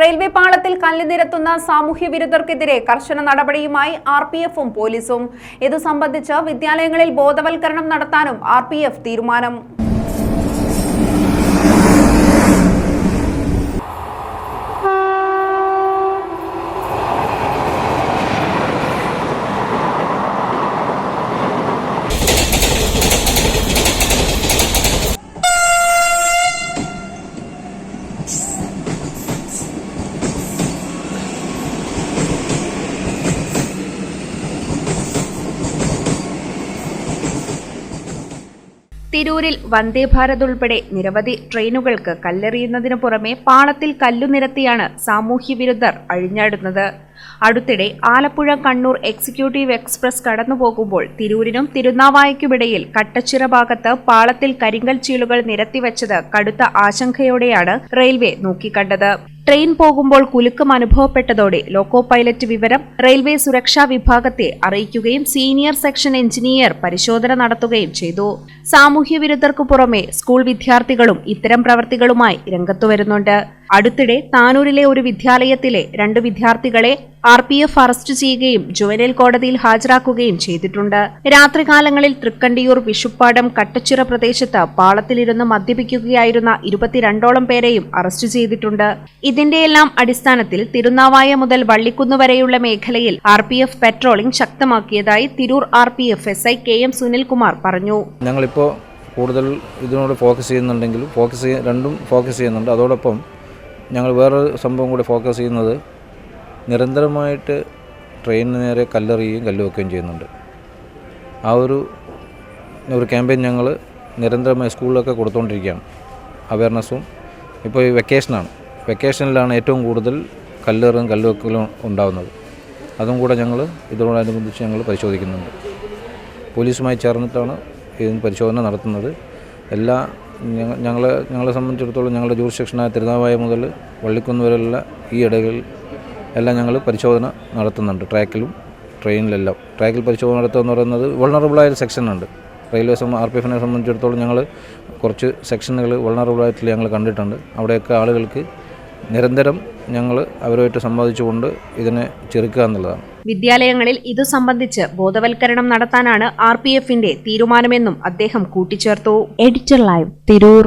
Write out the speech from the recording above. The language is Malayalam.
റെയിൽവേ പാളത്തിൽ കല്ല് നിരത്തുന്ന സാമൂഹ്യ വിരുദ്ധർക്കെതിരെ കർശന നടപടിയുമായി ആർ പി എഫും പോലീസും. ഇതു സംബന്ധിച്ച് വിദ്യാലയങ്ങളിൽ ബോധവൽക്കരണം നടത്താനും ആർ പി എഫ് തീരുമാനം. തിരൂരിൽ വന്ദേഭാരത് ഉൾപ്പെടെ നിരവധി ട്രെയിനുകൾക്ക് കല്ലെറിയുന്നതിനു പുറമെ പാളത്തിൽ കല്ലു നിരത്തിയാണ് സാമൂഹ്യ വിരുദ്ധർ അഴിഞ്ഞാടുന്നത്. അടുത്തിടെ ആലപ്പുഴ കണ്ണൂർ എക്സിക്യൂട്ടീവ് എക്സ്പ്രസ് കടന്നുപോകുമ്പോൾ തിരൂരിനും തിരുനാവായക്കുമിടയിൽ കട്ടച്ചിറ ഭാഗത്ത് പാളത്തിൽ കരിങ്കൽ ചീളുകൾ നിരത്തിവച്ചത് കടുത്ത ആശങ്കയോടെയാണ് റെയിൽവേ നോക്കിക്കണ്ടത്. ട്രെയിൻ പോകുമ്പോൾ കുലുക്കം അനുഭവപ്പെട്ടതോടെ ലോക്കോ പൈലറ്റ് വിവരം റെയിൽവേ സുരക്ഷാ വിഭാഗത്തെ അറിയിക്കുകയും സീനിയർ സെക്ഷൻ എഞ്ചിനീയർ പരിശോധന നടത്തുകയും ചെയ്തു. സാമൂഹ്യ വിരുദ്ധർക്കു പുറമെ സ്കൂൾ വിദ്യാർത്ഥികളും ഇത്തരം പ്രവർത്തികളുമായി രംഗത്തുവരുന്നുണ്ട് അടുത്തിടെ താനൂരിലെ ഒരു വിദ്യാലയത്തിലെ രണ്ട് വിദ്യാർത്ഥികളെ ആർ പി എഫ് അറസ്റ്റ് ചെയ്യുകയും ജുവനൽ കോടതിയിൽ ഹാജരാക്കുകയും ചെയ്തിട്ടുണ്ട്. രാത്രികാലങ്ങളിൽ തൃക്കണ്ടിയൂർ വിഷുപ്പാടം കട്ടച്ചിറ പ്രദേശത്ത് പാളത്തിലിരുന്ന് മദ്യപിക്കുകയായിരുന്ന ഇരുപത്തിരണ്ടോളം പേരെയും അറസ്റ്റ് ചെയ്തിട്ടുണ്ട്. ഇതിന്റെയെല്ലാം അടിസ്ഥാനത്തിൽ തിരുനാവായ മുതൽ വള്ളിക്കുന്ന് വരെയുള്ള മേഖലയിൽ R P F patrolling ശക്തമാക്കിയതായി Tirur R P F S I K M Sunilkumar പറഞ്ഞു. ഞങ്ങളിപ്പോൾ കൂടുതൽ ഇതിനോട് ഫോക്കസ് ചെയ്യുന്നുണ്ടെങ്കിലും ഫോക്കസ് രണ്ടും ഫോക്കസ് ചെയ്യുന്നുണ്ട്. അതോടൊപ്പം ഞങ്ങൾ വേറൊരു സംഭവം കൂടി ഫോക്കസ് ചെയ്യുന്നത് നിരന്തരമായിട്ട് ട്രെയിനിന് നേരെ കല്ലെറിയുകയും കല്ലുവെക്കുകയും ചെയ്യുന്നുണ്ട്. ആ ഒരു ഒരു ക്യാമ്പയിൻ ഞങ്ങൾ നിരന്തരമായി സ്കൂളിലൊക്കെ കൊടുത്തുകൊണ്ടിരിക്കുകയാണ് അവയർനെസ്സും ഇപ്പോൾ ഈ വെക്കേഷനാണ് വെക്കേഷനിലാണ് ഏറ്റവും കൂടുതൽ കല്ലെറും കല്ലുവെക്കലും ഉണ്ടാകുന്നത് അതും കൂടെ ഞങ്ങൾ ഇതിനോടനുബന്ധിച്ച് ഞങ്ങൾ പരിശോധിക്കുന്നുണ്ട്. പോലീസുമായി ചേർന്നിട്ടാണ് ഇതിന് പരിശോധന നടത്തുന്നത്. എല്ലാ ഞങ്ങ- ഞങ്ങളെ ഞങ്ങളെ സംബന്ധിച്ചിടത്തോളം ഞങ്ങളുടെ ജൂറിസ്ഡിക്ഷനായ തിരുനാവായ മുതൽ വള്ളിക്കുന്ന് വരെയുള്ള ഈ ഇടകളിൽ എല്ലാം ഞങ്ങൾ പരിശോധന നടത്തുന്നുണ്ട്. ട്രാക്കിലും ട്രെയിനിലെല്ലാം. ട്രാക്കിൽ പരിശോധന നടത്തുക എന്ന് പറയുന്നത് വൾണറബിളായ ഒരു സെക്ഷനുണ്ട് റെയിൽവേ ആർ പി എഫിനെ സംബന്ധിച്ചിടത്തോളം ഞങ്ങൾ കുറച്ച് സെക്ഷനുകൾ വൾണറബിളായിട്ടുള്ള ഞങ്ങൾ കണ്ടിട്ടുണ്ട്. അവിടെയൊക്കെ ആളുകൾക്ക് നിരന്തരം ഞങ്ങൾ അവരുമായിട്ട് സംവാദിച്ചുകൊണ്ട് ഇതിനെ ചെറുക്കുക എന്നുള്ളതാണ്. വിദ്യാലയങ്ങളിൽ ഇതു സംബന്ധിച്ച് ബോധവൽക്കരണം നടത്താനാണ് ആർ തീരുമാനമെന്നും അദ്ദേഹം കൂട്ടിച്ചേർത്തു. Editor live Tirur